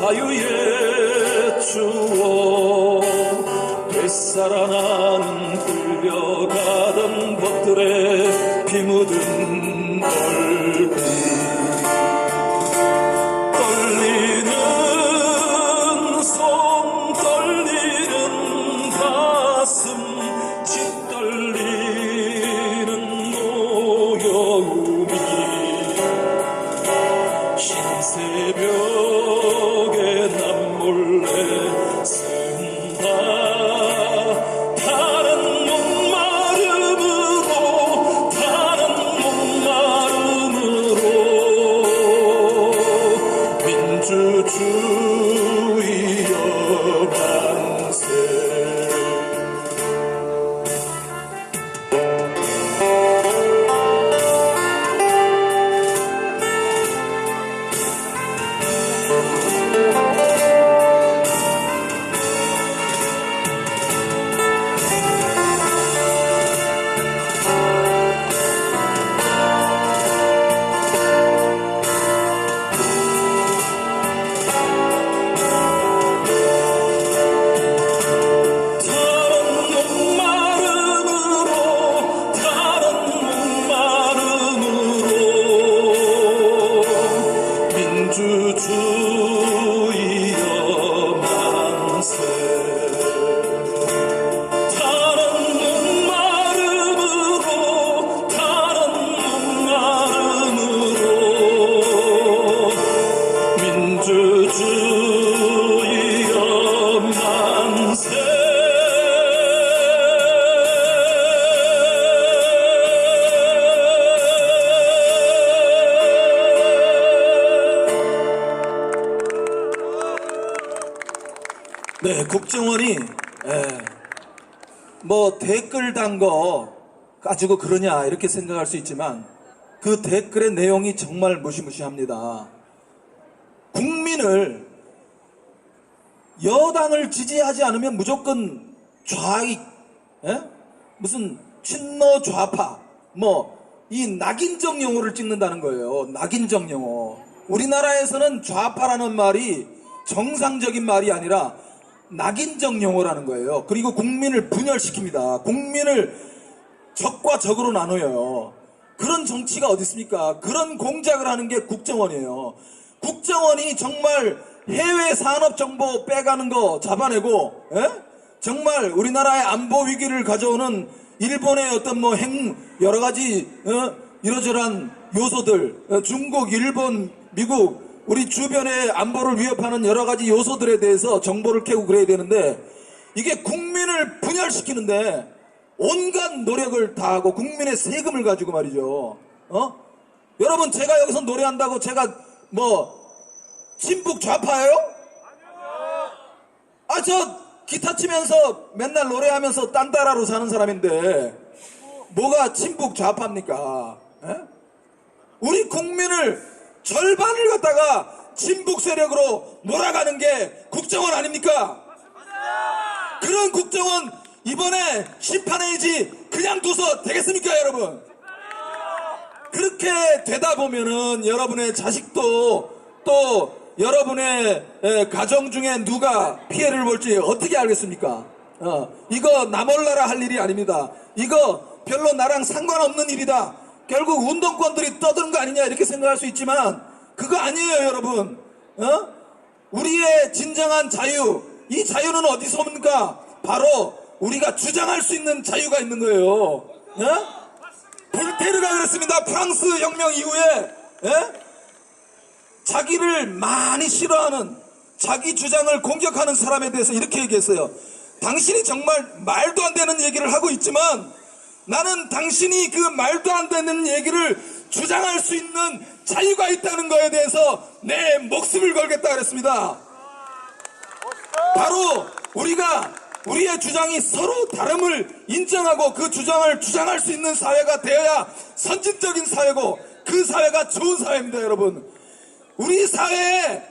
자유의 추억 되살아나는 끌려가던 것들의 피 묻은 네, 국정원이 예, 뭐 댓글 단 거 가지고 그러냐 이렇게 생각할 수 있지만 그 댓글의 내용이 정말 무시무시합니다. 국민을 여당을 지지하지 않으면 무조건 좌익, 예? 무슨 친노 좌파, 뭐 이 낙인적 용어를 찍는다는 거예요. 낙인적 용어. 우리나라에서는 좌파라는 말이 정상적인 말이 아니라 낙인적 용어라는 거예요. 그리고 국민을 분열시킵니다. 국민을 적과 적으로 나눠요. 그런 정치가 어디 있습니까? 그런 공작을 하는 게 국정원이에요. 국정원이 정말 해외 산업 정보 빼가는 거 잡아내고, 예? 정말 우리나라의 안보 위기를 가져오는 일본의 어떤 뭐 행, 여러 가지, 어? 이러저러한 요소들, 어, 중국, 일본, 미국, 우리 주변의 안보를 위협하는 여러 가지 요소들에 대해서 정보를 캐고 그래야 되는데, 이게 국민을 분열시키는데, 온갖 노력을 다하고 국민의 세금을 가지고 말이죠. 어? 여러분 제가 여기서 노래한다고 제가 뭐 친북 좌파예요? 아 저 기타 치면서 맨날 노래하면서 딴따라로 사는 사람인데 뭐가 친북 좌파입니까? 예? 우리 국민을 절반을 갖다가 친북 세력으로 몰아가는 게 국정원 아닙니까? 그런 국정원 이번에 심판해야지 그냥 둬서 되겠습니까 여러분? 그렇게 되다 보면은 여러분의 자식도 또 여러분의 에, 가정 중에 누가 피해를 볼지 어떻게 알겠습니까? 어, 이거 나 몰라라 할 일이 아닙니다. 이거 별로 나랑 상관없는 일이다. 결국 운동권들이 떠드는 거 아니냐 이렇게 생각할 수 있지만 그거 아니에요, 여러분. 어? 우리의 진정한 자유, 이 자유는 어디서 옵니까? 바로 우리가 주장할 수 있는 자유가 있는 거예요. 어? 볼테르가 그랬습니다. 프랑스 혁명 이후에 예? 자기를 많이 싫어하는 자기 주장을 공격하는 사람에 대해서 이렇게 얘기했어요. 당신이 정말 말도 안 되는 얘기를 하고 있지만 나는 당신이 그 말도 안 되는 얘기를 주장할 수 있는 자유가 있다는 거에 대해서 내 목숨을 걸겠다 그랬습니다. 바로 우리가 우리의 주장이 서로 다름을 인정하고 그 주장을 주장할 수 있는 사회가 되어야 선진적인 사회고 그 사회가 좋은 사회입니다, 여러분. 우리 사회에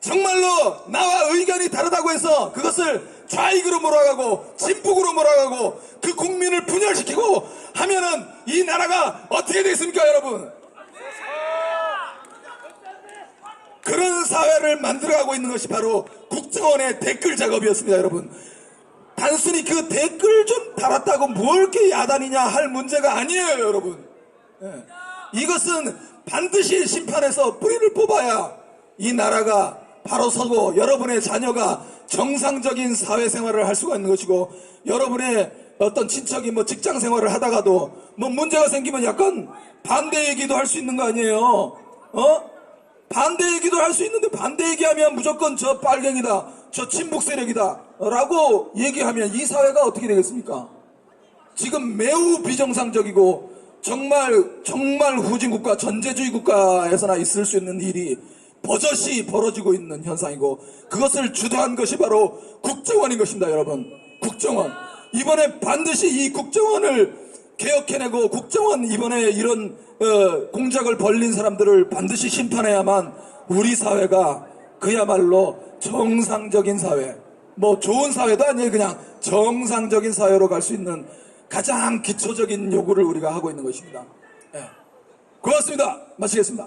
정말로 나와 의견이 다르다고 해서 그것을 좌익으로 몰아가고 진북으로 몰아가고 그 국민을 분열시키고 하면은 이 나라가 어떻게 되겠습니까, 여러분? 그런 사회를 만들어가고 있는 것이 바로 국정원의 댓글 작업이었습니다, 여러분. 단순히 그 댓글 좀 달았다고 뭘 이렇게 야단이냐 할 문제가 아니에요, 여러분. 예. 이것은 반드시 심판해서 뿌리를 뽑아야 이 나라가 바로 서고 여러분의 자녀가 정상적인 사회생활을 할 수가 있는 것이고 여러분의 어떤 친척이 뭐 직장 생활을 하다가도 뭐 문제가 생기면 약간 반대 얘기도 할 수 있는 거 아니에요? 어? 반대 얘기도 할 수 있는데 반대 얘기하면 무조건 저 빨갱이다, 저 친북 세력이다 라고 얘기하면 이 사회가 어떻게 되겠습니까? 지금 매우 비정상적이고 정말 정말 후진 국가 전제주의 국가에서나 있을 수 있는 일이 버젓이 벌어지고 있는 현상이고 그것을 주도한 것이 바로 국정원인 것입니다 여러분. 국정원. 이번에 반드시 이 국정원을 개혁해내고 국정원 이번에 이런 어, 공작을 벌린 사람들을 반드시 심판해야만 우리 사회가 그야말로 정상적인 사회 뭐 좋은 사회도 아니에요. 그냥 정상적인 사회로 갈 수 있는 가장 기초적인 요구를 우리가 하고 있는 것입니다. 예. 고맙습니다. 마치겠습니다